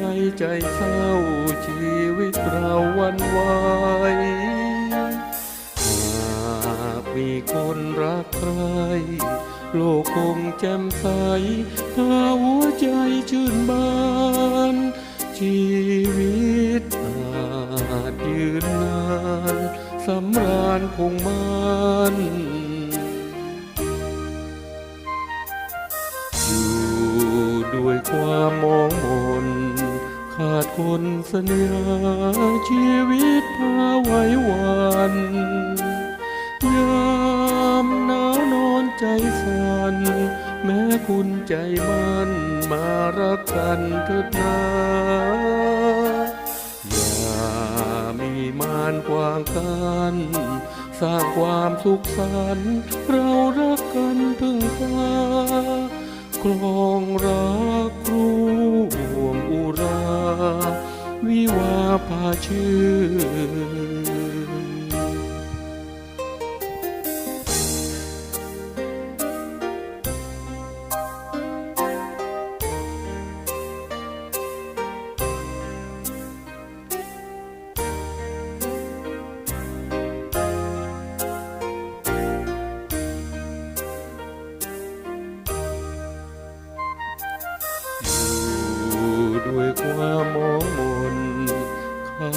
ไปใจเศร้าชีวิตเราวันไหวหากมีคนรักใคร โลกคงแจ่มใสถ้าหัวใจชื่นบาน ชีวิตอาจยืนนานสำราญคงมันอยู่ด้วยความมองมน ขาดคนเสนหาชีวิตพาไว้วันยามหนาวนอนใจสั่นแม้คุณใจมันมารักกันเถิดนาอย่ามีมานกวางกันสร้างความสุขสันต์เรารักกันถึงตาครองรักร่วมอุรา วิวาพาชื่อ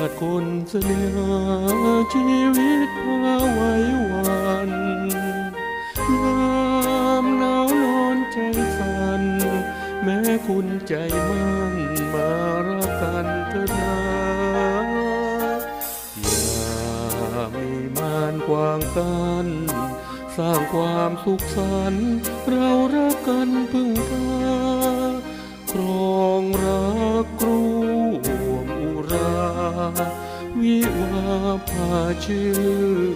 ดคนเสนหาชีวิตพาไว้วันยามหนาวนอนใจสั่นแม้คุณใจมั่นมารักกันเถิดนาอย่ามีมานกวางกันสร้างความสุขสันต์เรารักกันพึ่งพาครอ yapacağım